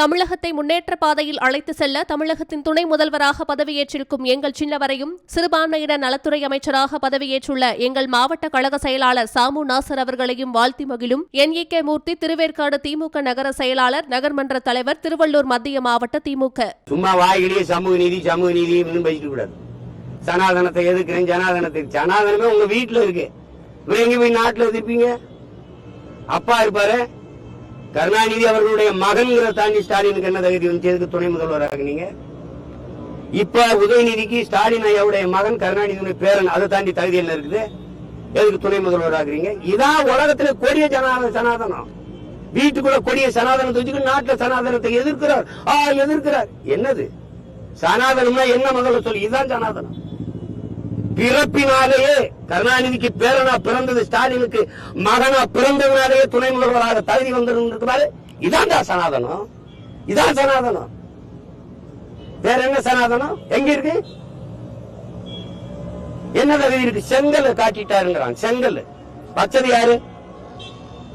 தமிழகத்தை முன்னேற்ற பாதையில் அழைத்து செல்ல தமிழகத்தின் துணை முதல்வராக பதவியேற்றிருக்கும் எங்கள் சின்னவரையும் சிறுபான்மையினர் நலத்துறை அமைச்சராக பதவியேற்றுள்ள எங்கள் மாவட்ட கழக செயலாளர் சாமு நாசர் அவர்களையும் வாழ்த்தி மகிழும் என்இகே மூர்த்தி திருவேற்காடு திமுக நகர செயலாளர் நகர்மன்ற தலைவர் திருவள்ளூர் மத்திய மாவட்ட திமுக. சும்மா சமூக நீதி சமூக நீதி பேசிட்டு கூடாது. சனாதனத்தை ஜனாதனத்தை சனாதனமே உங்க வீட்டுல இருக்கு. எங்க போய் நாட்டுல அப்பா இருப்பாரு. கருணாநிதி அவர்களுடைய மகன்கிற தாண்டி ஸ்டாலினுக்கு என்ன தகுதி வந்து எதுக்கு துணை முதல்வராக நீங்க? இப்ப உதயநிதிக்கு ஸ்டாலின் ஐயாவுடைய மகன் கருணாநிதியுடைய பேரன் அதை தாண்டி தகுதி என்ன இருக்குது? எதுக்கு துணை முதல்வராகிறீங்க இதான் உலகத்துல கொடிய ஜனாத சனாதனம். வீட்டுக்குள்ள கொடிய சனாதனத்தை வச்சுக்கிட்டு நாட்டுல சனாதனத்தை எதிர்க்கிறார். ஆ எதிர்க்கிறார். என்னது? சனாதனம்னா என்ன முதல்ல சொல்லி இதுதான் சனாதனம். பிறப்பினாலேயே கருணாநிதிக்கு பேரனா பிறந்தது ஸ்டாலினுக்கு மகனா பிறந்ததுனாலேயே துணை முதல்வராக தகுதி வந்திருக்கிறாரு இதான்டா சனாதனம். இதான் சனாதனம். வேற என்ன சனாதனம்? எங்க இருக்கு? என்ன தகுதி இருக்கு? செங்கல் காட்டிட்டாருங்கிறான். செங்கல். வச்சது யாரு?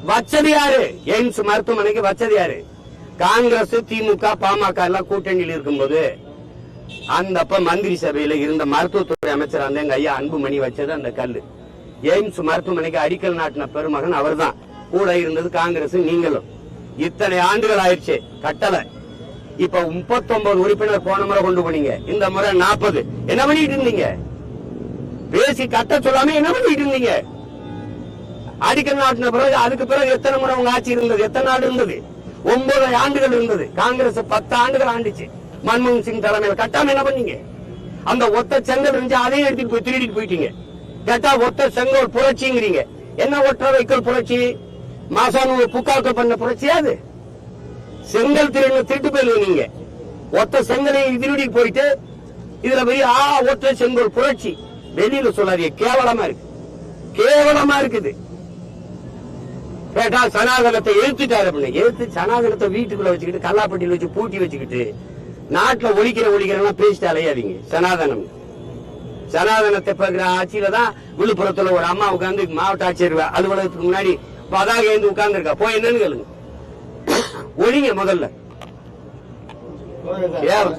வச்சது யாரு? எய்ம்ஸ் மருத்துவமனைக்கு வச்சது யாரு? காங்கிரஸ் திமுக பாமக எல்லாம் கூட்டணியில் இருக்கும்போது அந்த அப்ப மந்திரி சபையில இருந்த மருத்துவத்துறை அமைச்சர் அந்த எங்க ஐயா அன்புமணி வச்சது அந்த கல்லு. எய்ம்ஸ் மருத்துவமனைக்கு அடிக்கல் நாட்டின பெருமகன் அவர் தான் கூட இருந்தது காங்கிரஸ் நீங்களும். இத்தனை ஆண்டுகள் ஆயிடுச்சு. கட்டளை இப்ப முப்பத்தொன்பது உறுப்பினர் போன முறை கொண்டு போனீங்க. இந்த முறை நாற்பது என்ன பண்ணிட்டு இருந்தீங்க? பேசி கட்ட சொல்லாம என்ன பண்ணிட்டு இருந்தீங்க? அடிக்கல் நாட்டின பிறகு அதுக்கு பிறகு எத்தனை முறை உங்க ஆட்சி இருந்தது? எத்தனை நாடு இருந்தது? ஒன்பது ஆண்டுகள் இருந்தது. காங்கிரஸ் பத்து ஆண்டுகள் ஆண்டுச்சு. மன்மோகன் சிங் தலைமையில் கட்டாம என்ன பண்ணீங்க? அந்த ஒத்த செங்கல் இருந்து அதையும் எடுத்துட்டு போய் திருடிட்டு போயிட்டீங்க. கேட்டா ஒத்த செங்கல் புரட்சிங்கிறீங்க. என்ன ஒற்ற வைக்கல் புரட்சி? மாசானு புக்காக்கள் பண்ண புரட்சியாது செங்கல் திருடு திருட்டு போயிருவீங்க நீங்க. ஒத்த செங்கலை திருடி போயிட்டு இதுல போய் ஆ ஒற்ற செங்கல் புரட்சி. வெளியில சொல்லாதீங்க. கேவலமா இருக்கு. கேவலமா இருக்குது. கேட்டா சனாதனத்தை எழுத்துட்டாரு அப்படின்னு எழுத்து சனாதனத்தை வீட்டுக்குள்ள வச்சுக்கிட்டு கல்லாப்பட்டியில் வச்சு பூட்டி வச்சுக்கிட்டு நாட்டுல ஒழிக்கிற ஒழிக்கிறலாம் பேசிட்டு அலையாதீங்க. சனாதனம். சனாதனத்தை பார்க்குற ஆட்சியில தான் விழுப்புரத்துல ஒரு அம்மா உட்காந்து மாவட்ட ஆட்சியர் அலுவலகத்துக்கு முன்னாடி பதாக ஏந்து உட்கார்ந்து இருக்கா போய் என்னன்னு கேளுங்க. ஒழிங்க முதல்ல. ஏன்